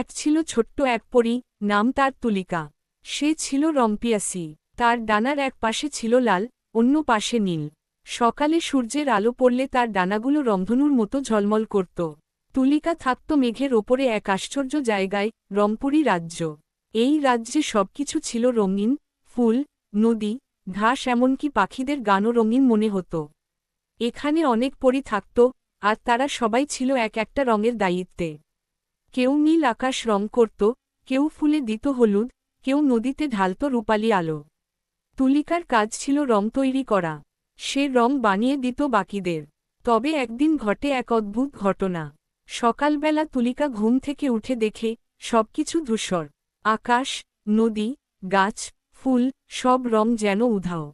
এক ছিল ছোট্ট এক পরী, নাম তার তুলিকা। সে ছিল রম্পিয়াসি। তার ডানার এক পাশে ছিল লাল, অন্য পাশে নীল। সকালে সূর্যের আলো পড়লে তার ডানাগুলো রংধনুর মতো ঝলমল করত। তুলিকা থাকত মেঘের ওপরে এক আশ্চর্য জায়গায়, রংপুরি রাজ্য। এই রাজ্যে সবকিছু ছিল রঙিন, ফুল, নদী, ঘাস এমনকি পাখিদের গানও রঙিন মনে হতো। এখানে অনেক পরি থাকত, আর তারা সবাই ছিল এক একটা রঙের দায়িত্বে। কেউ নীল আকাশ রং করত, কেউ ফুলে দিত হলুদ, কেউ নদীতে ঢালত রূপালি আলো। তুলিকার কাজ ছিল রং তৈরি করা। সে রং বানিয়ে দিত বাকিদের। তবে একদিন ঘটে এক অদ্ভুত ঘটনা। সকালবেলা তুলিকা ঘুম থেকে উঠে দেখে, সবকিছু ধূসর। আকাশ, নদী, গাছ, ফুল, সব রং যেন উধাও।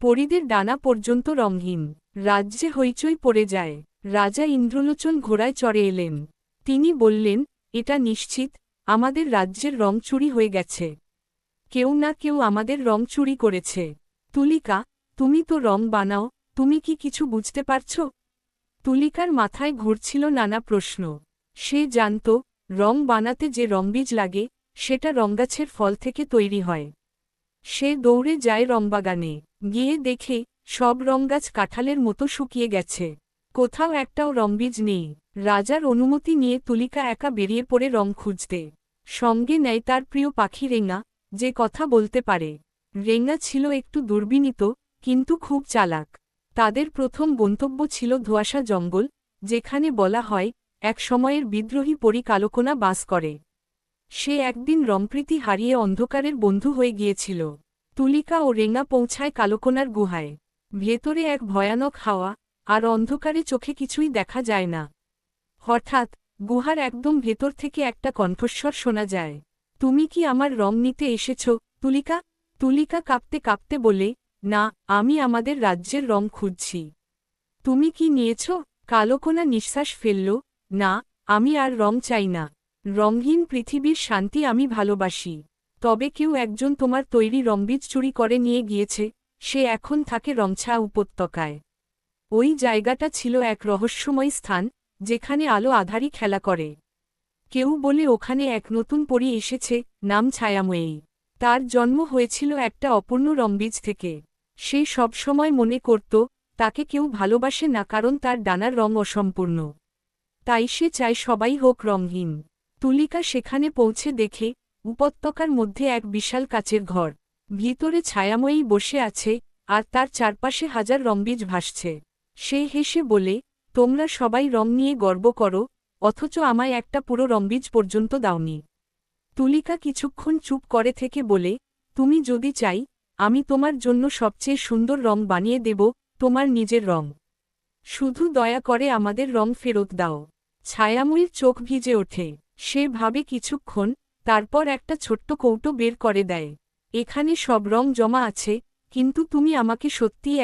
পরিদের ডানা পর্যন্ত রংহীন রাজ্যে হইচই পড়ে যায়। রাজা ইন্দ্রলোচন ঘোড়ায় চড়ে এলেন। তিনি বললেন, এটা নিশ্চিত, আমাদের রাজ্যের রং চুরি হয়ে গেছে। কেউ না কেউ আমাদের রং চুরি করেছে। তুলিকা, তুমি তো রং বানাও, তুমি কি কিছু বুঝতে পারছ? তুলিকার মাথায় ঘুরছিল নানা প্রশ্ন। সে জানত, রং বানাতে যে রংবীজ লাগে, সেটা রংগাছের ফল থেকে তৈরি হয়। সে দৌড়ে যায় রংবাগানে, গিয়ে দেখে, সব রংগাছ কাঁঠালের মতো শুকিয়ে গেছে। কোথাও একটাও রংবীজ নেই। রাজার অনুমতি নিয়ে তুলিকা একা বেরিয়ে পড়ে রং খুঁজতে। সঙ্গে নেয় তার প্রিয় পাখি রেঙা, যে কথা বলতে পারে। রেঙা ছিল একটু দুর্বিনীত, কিন্তু খুব চালাক। তাদের প্রথম গন্তব্য ছিল ধোয়াশা জঙ্গল, যেখানে বলা হয়, এক সময়ের বিদ্রোহী পরিকালকনা বাস করে। সে একদিন রমপ্রীতি হারিয়ে অন্ধকারের বন্ধু হয়ে গিয়েছিল। তুলিকা ও রেঙা পৌঁছায় কালকোনার গুহায়। ভেতরে এক ভয়ানক হাওয়া, আর অন্ধকারে চোখে কিছুই দেখা যায় না। হঠাৎ, গুহার একদম ভেতর থেকে একটা কণ্ঠস্বর শোনা যায়। তুমি কি আমার রং নিতে এসেছ, তুলিকা? তুলিকা কাঁপতে কাঁপতে বলে, না, আমি আমাদের রাজ্যের রং খুঁজছি। তুমি কি নিয়েছ? কালকোনা নিঃশ্বাস ফেলল, না, আমি আর রং চাই না। রঙহীন পৃথিবীর শান্তি আমি ভালোবাসি। তবে কেউ একজন তোমার তৈরি রংবীজ চুরি করে নিয়ে গিয়েছে, সে এখন থাকে রংছা উপত্যকায়। ওই জায়গাটা ছিল এক রহস্যময় স্থান যেখানে আলো আধারি খেলা করে। কেউ বলে ওখানে এক নতুন পরি এসেছে, নাম ছায়াময়ী। তার জন্ম হয়েছিল একটা অপূর্ণ রংবীজ থেকে। সে সবসময় মনে করত, তাকে কেউ ভালোবাসে না কারণ তার ডানার রং অসম্পূর্ণ। তাই সে চায় সবাই হোক রঙহীন। তুলিকা সেখানে পৌঁছে দেখে, উপত্যকার মধ্যে এক বিশাল কাচের ঘর। ভিতরে ছায়াময়ী বসে আছে, আর তার চারপাশে হাজার রংবীজ ভাসছে। সে হেসে বলে তোমরা সবাই রং নিয়ে গর্ব করো, অথচ আমায় একটা পুরো রংবীজ পর্যন্ত দাওনি। তুলিকা কিছুক্ষণ চুপ করে থেকে বলে, তুমি যদি চাই, আমি তোমার জন্য সবচেয়ে সুন্দর রং বানিয়ে দেব, তোমার নিজের রং। শুধু দয়া করে আমাদের রং ফেরত দাও। ছায়াময়ীর চোখ ভিজে ওঠে। সে ভাবে কিছুক্ষণ, তারপর একটা ছোট্ট কৌটো বের করে দেয়। এখানে সব রং জমা আছে, কিন্তু তুমি আমাকে সত্যিই